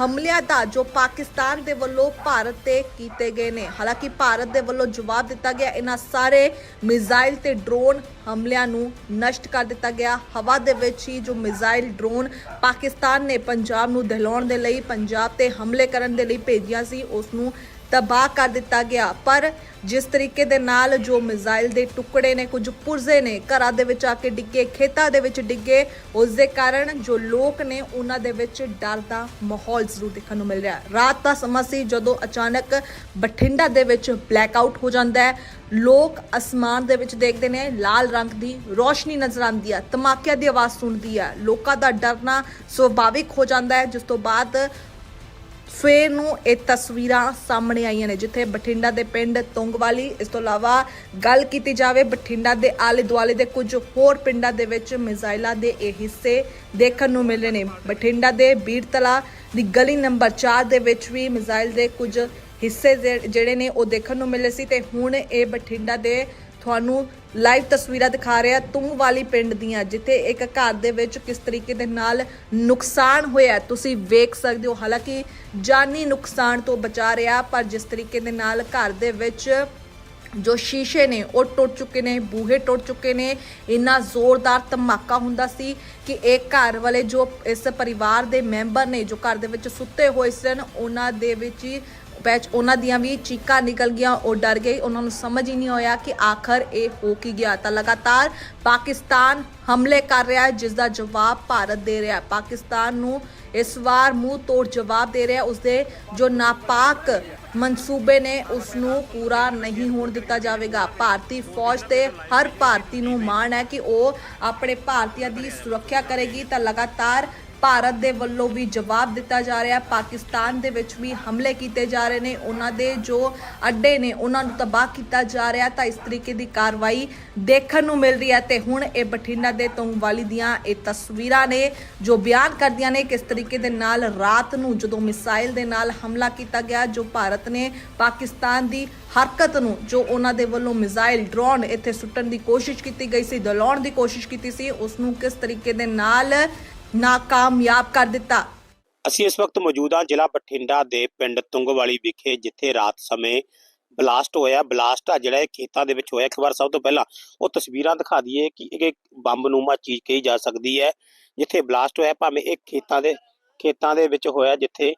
ਹਮਲਿਆਂ ਦਾ ਜੋ ਪਾਕਿਸਤਾਨ ਦੇ ਵੱਲੋਂ ਭਾਰਤ ਤੇ ਕੀਤੇ ਗਏ ਨੇ। ਹਾਲਾਂਕਿ ਭਾਰਤ ਦੇ ਵੱਲੋਂ ਜਵਾਬ ਦਿੱਤਾ ਗਿਆ, ਇਹਨਾਂ ਸਾਰੇ ਮਿਜ਼ਾਈਲ ਤੇ ਡਰੋਨ ਹਮਲਿਆਂ ਨੂੰ ਨਸ਼ਟ ਕਰ ਦਿੱਤਾ ਗਿਆ। ਹਵਾ ਦੇ ਵਿੱਚ ਹੀ ਜੋ ਮਿਜ਼ਾਈਲ ਡਰੋਨ ਪਾਕਿਸਤਾਨ ਨੇ ਪੰਜਾਬ ਨੂੰ ਦਹਿਲਾਉਣ ਦੇ ਲਈ, ਪੰਜਾਬ ਤੇ ਹਮਲੇ ਕਰਨ ਦੇ ਲਈ ਭੇਜੀਆਂ ਸੀ, ਉਸ ਨੂੰ ਤਬਾਹ ਕਰ ਦਿੱਤਾ ਗਿਆ। ਪਰ ਜਿਸ ਤਰੀਕੇ ਦੇ ਨਾਲ ਜੋ ਮਿਜ਼ਾਈਲ ਦੇ ਟੁਕੜੇ ਨੇ, ਕੁਝ ਪੁਰਜ਼ੇ ਨੇ ਘਰਾਂ ਦੇ ਵਿੱਚ ਆ ਕੇ ਡਿੱਗੇ, ਖੇਤਾਂ ਦੇ ਵਿੱਚ ਡਿੱਗੇ, ਉਸ ਦੇ ਕਾਰਨ ਜੋ ਲੋਕ ਨੇ, ਉਹਨਾਂ ਦੇ ਵਿੱਚ ਡਰ ਦਾ ਮਾਹੌਲ ਜ਼ਰੂਰ ਦੇਖਣ ਨੂੰ ਮਿਲ ਰਿਹਾ ਰਾਤ ਦਾ ਸਮਾਂ ਸੀ ਜਦੋਂ ਅਚਾਨਕ ਬਠਿੰਡਾ ਦੇ ਵਿੱਚ ਬਲੈਕ ਆਊਟ ਹੋ ਜਾਂਦਾ ਹੈ। ਲੋਕ ਅਸਮਾਨ ਦੇ ਵਿੱਚ ਦੇਖਦੇ ਨੇ, ਲਾਲ ਰੰਗ ਦੀ ਰੋਸ਼ਨੀ ਨਜ਼ਰ ਆਉਂਦੀ ਹੈ, ਧਮਾਕਿਆਂ ਦੀ ਆਵਾਜ਼ ਸੁਣਦੀ ਹੈ। ਲੋਕਾਂ ਦਾ ਡਰਨਾ ਸੁਭਾਵਿਕ ਹੋ ਜਾਂਦਾ ਹੈ। ਜਿਸ ਤੋਂ ਬਾਅਦ ਫੇਰ ਨੂੰ ਇਹ ਤਸਵੀਰਾਂ ਸਾਹਮਣੇ ਆਈਆਂ ਨੇ, ਜਿੱਥੇ ਬਠਿੰਡਾ ਦੇ ਪਿੰਡ ਤੁੰਗਵਾਲੀ, ਇਸ ਤੋਂ ਇਲਾਵਾ ਗੱਲ ਕੀਤੀ ਜਾਵੇ ਬਠਿੰਡਾ ਦੇ ਆਲੇ ਦੁਆਲੇ ਦੇ ਕੁਝ ਹੋਰ ਪਿੰਡਾਂ ਦੇ ਵਿੱਚ ਮਿਜ਼ਾਈਲਾਂ ਦੇ ਇਹ ਹਿੱਸੇ ਦੇਖਣ ਨੂੰ ਮਿਲੇ ਨੇ। ਬਠਿੰਡਾ ਦੇ ਬੀਰਤਲਾ ਦੀ ਗਲੀ ਨੰਬਰ 4 ਦੇ ਵਿੱਚ ਵੀ ਮਿਜ਼ਾਈਲ ਦੇ ਕੁਝ ਹਿੱਸੇ ਜੇ- ਜਿਹੜੇ ਨੇ ਉਹ ਦੇਖਣ ਨੂੰ ਮਿਲੇ ਸੀ ਤੇ ਹੁਣ ਇਹ ਬਠਿੰਡਾ ਦੇ ਤੁਹਾਨੂੰ ਲਾਈਵ ਤਸਵੀਰਾਂ ਦਿਖਾ ਰਿਹਾ ਤੂੰ ਵਾਲੀ ਪਿੰਡ ਦੀਆਂ, ਜਿੱਥੇ ਇੱਕ ਘਰ ਦੇ ਵਿੱਚ ਕਿਸ ਤਰੀਕੇ ਦੇ ਨਾਲ ਨੁਕਸਾਨ ਹੋਇਆ ਤੁਸੀਂ ਵੇਖ ਸਕਦੇ ਹੋ। ਹਾਲਾਂਕਿ ਜਾਨੀ ਨੁਕਸਾਨ ਤੋਂ ਬਚਾ ਰਿਹਾ, ਪਰ ਜਿਸ ਤਰੀਕੇ ਦੇ ਨਾਲ ਘਰ ਦੇ ਵਿੱਚ ਜੋ ਸ਼ੀਸ਼ੇ ਨੇ, ਉਹ ਟੁੱਟ ਚੁੱਕੇ ਨੇ, ਬੂਹੇ ਟੁੱਟ ਚੁੱਕੇ ਨੇ, ਇੰਨਾ ਜ਼ੋਰਦਾਰ ਧਮਾਕਾ ਹੁੰਦਾ ਸੀ ਕਿ ਇਹ ਘਰ ਵਾਲੇ ਜੋ ਇਸ ਪਰਿਵਾਰ ਦੇ ਮੈਂਬਰ ਨੇ, ਜੋ ਘਰ ਦੇ ਵਿੱਚ ਸੁੱਤੇ ਹੋਏ ਸਨ, ਉਹਨਾਂ ਦੇ ਵਿੱਚ ਹੀ ਪੈਚ ਉਹਨਾਂ ਦੀਆਂ ਵੀ ਚੀਕਾਂ ਨਿਕਲ ਗਈਆਂ, ਉਹ ਡਰ ਗਏ। ਉਹਨਾਂ ਨੂੰ ਸਮਝ ਹੀ ਨਹੀਂ ਹੋਇਆ ਕਿ ਆਖਰ ਇਹ ਹੋ ਕੀ ਗਿਆ। ਤਾਂ ਲਗਾਤਾਰ ਪਾਕਿਸਤਾਨ ਹਮਲੇ ਕਰ ਰਿਹਾ ਹੈ ਜਿਸ ਦਾ ਜਵਾਬ ਭਾਰਤ ਦੇ ਰਿਹਾ ਹੈ। ਪਾਕਿਸਤਾਨ ਨੂੰ ਇਸ ਵਾਰ ਮੂੰਹ ਤੋੜ ਜਵਾਬ ਦੇ ਰਿਹਾ ਹੈ। ਉਸਦੇ ਜੋ ਨਾਪਾਕ ਮਨਸੂਬੇ ਨੇ ਉਸ ਨੂੰ ਪੂਰਾ ਨਹੀਂ ਹੋਣ ਦਿੱਤਾ ਜਾਵੇਗਾ। ਭਾਰਤੀ ਫੌਜ ਤੇ ਹਰ ਭਾਰਤੀ ਨੂੰ ਮਾਣ ਹੈ ਕਿ ਉਹ ਆਪਣੇ ਭਾਰਤੀਆਂ ਦੀ ਸੁਰੱਖਿਆ ਕਰੇਗੀ। ਤਾਂ ਲਗਾਤਾਰ ਭਾਰਤ ਦੇ ਵੱਲੋਂ ਵੀ ਜਵਾਬ ਦਿੱਤਾ ਜਾ ਰਿਹਾ ਪਾਕਿਸਤਾਨ ਦੇ ਵਿੱਚ ਵੀ ਹਮਲੇ ਕੀਤੇ ਜਾ ਰਹੇ ਨੇ। ਉਹਨਾਂ ਦੇ ਜੋ ਅੱਡੇ ਨੇ, ਉਹਨਾਂ ਨੂੰ ਤਬਾਹ ਕੀਤਾ ਜਾ ਰਿਹਾ ਤਾਂ ਇਸ ਤਰੀਕੇ ਦੀ ਕਾਰਵਾਈ ਦੇਖਣ ਨੂੰ ਮਿਲ ਰਹੀ ਹੈ ਤੇ ਹੁਣ ਇਹ ਬਠਿੰਡਾ ਦੇ ਤੁੰਗਵਾਲੀ ਦੀਆਂ ਇਹ ਤਸਵੀਰਾਂ ਨੇ ਜੋ ਬਿਆਨ ਕਰਦੀਆਂ ਨੇ ਕਿਸ ਤਰੀਕੇ ਦੇ ਨਾਲ ਰਾਤ ਨੂੰ ਜਦੋਂ ਮਿਸਾਈਲ ਦੇ ਨਾਲ ਹਮਲਾ ਕੀਤਾ ਗਿਆ, ਜੋ ਭਾਰਤ ਨੇ ਪਾਕਿਸਤਾਨ ਦੀ ਹਰਕਤ ਨੂੰ, ਜੋ ਉਹਨਾਂ ਦੇ ਵੱਲੋਂ ਮਿਸਾਈਲ ਡਰੋਨ ਇੱਥੇ ਸੁੱਟਣ ਦੀ ਕੋਸ਼ਿਸ਼ ਕੀਤੀ ਗਈ ਸੀ, ਦਲਾਉਣ ਦੀ ਕੋਸ਼ਿਸ਼ ਕੀਤੀ ਸੀ, ਉਸ ਨੂੰ ਕਿਸ ਤਰੀਕੇ ਦੇ ਨਾਲ ਨਾਕਾਮਯਾਬ ਕਰ ਦਿੱਤਾ। ਅਸੀਂ ਇਸ ਵਕਤ ਮੌਜੂਦ ਜ਼ਿਲ੍ਹਾ ਬਠਿੰਡਾ ਦੇ ਪਿੰਡ ਤੁੰਗਵਾਲੀ ਵਿਖੇ, ਜਿੱਥੇ ਰਾਤ ਸਮੇਂ ਬਲਾਸਟ ਹੋਇਆ। ਬਲਾਸਟ ਆ ਜਿਹੜਾ ਇਹ ਖੇਤਾਂ ਦੇ ਵਿੱਚ ਹੋਇਆ। ਇੱਕ ਵਾਰ ਸਭ ਤੋਂ ਪਹਿਲਾਂ ਉਹ ਤਸਵੀਰਾਂ ਦਿਖਾ ਦਈਏ ਕਿ ਇਹ ਬੰਬ ਨੂਮਾ ਚੀਜ਼ ਕਹੀ ਜਾ ਸਕਦੀ ਹੈ, ਜਿੱਥੇ ਬਲਾਸਟ ਹੋਇਆ। ਭਾਵੇਂ ਇਹ ਖੇਤਾਂ ਦੇ ਖੇਤਾਂ ਦੇ ਵਿੱਚ ਹੋਇਆ, ਜਿੱਥੇ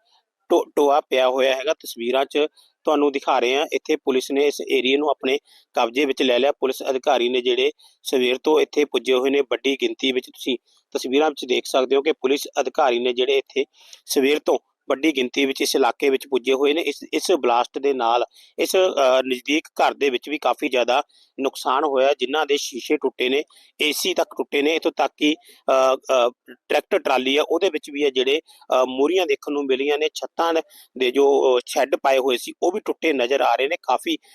ਟੋਆ ਪਿਆ ਹੋਇਆ ਹੈਗਾ। ਤਸਵੀਰਾਂ 'ਚ ਤੁਹਾਨੂੰ ਦਿਖਾ ਰਹੇ ਹਾਂ। ਇੱਥੇ ਪੁਲਿਸ ਨੇ ਇਸ ਏਰੀਏ ਨੂੰ ਆਪਣੇ ਕਬਜ਼ੇ ਵਿੱਚ ਲੈ ਲਿਆ। ਪੁਲਿਸ ਅਧਿਕਾਰੀ ਨੇ ਜਿਹੜੇ ਸਵੇਰ ਤੋਂ ਇੱਥੇ ਪੁੱਜੇ ਹੋਏ ਨੇ, ਵੱਡੀ ਗਿਣਤੀ ਵਿੱਚ ਤੁਸੀਂ ਤਸਵੀਰਾਂ ਵਿੱਚ ਦੇਖ ਸਕਦੇ ਹੋ ਕਿ ਪੁਲਿਸ ਅਧਿਕਾਰੀ ਨੇ ਜਿਹੜੇ ਇੱਥੇ ਸਵੇਰ ਤੋਂ ਵੱਡੀ ਗਿਣਤੀ ਵਿੱਚ ਇਸ ਇਲਾਕੇ ਵਿੱਚ ਪੁੱਜੇ ਹੋਏ ਨੇ। ਇਸ ਇਸ ਬਲਾਸਟ ਦੇ ਨਾਲ ਇਸ ਨਜ਼ਦੀਕ ਘਰ ਦੇ ਵਿੱਚ ਵੀ ਕਾਫੀ ਜ਼ਿਆਦਾ ਨੁਕਸਾਨ ਹੋਇਆ ਜਿਨ੍ਹਾਂ ਦੇ ਸ਼ੀਸ਼ੇ ਟੁੱਟੇ ਨੇ ਏਸੀ ਤੱਕ ਟੁੱਟੇ ਨੇ। ਇੱਥੋਂ ਤੱਕ ਕਿ ਅ, ਟਰੈਕਟਰ ਟਰਾਲੀ ਆ ਉਹਦੇ ਵਿੱਚ ਵੀ ਆ ਜਿਹੜੇ ਅ, ਦੇਖਣ ਨੂੰ ਮਿਲੀਆਂ ਨੇ। ਛੱਤਾਂ ਦੇ ਜੋ ਸ਼ੈੱਡ ਪਾਏ ਹੋਏ ਸੀ ਉਹ ਵੀ ਟੁੱਟੇ ਨਜ਼ਰ ਆ ਰਹੇ ਨੇ। ਕਾਫੀ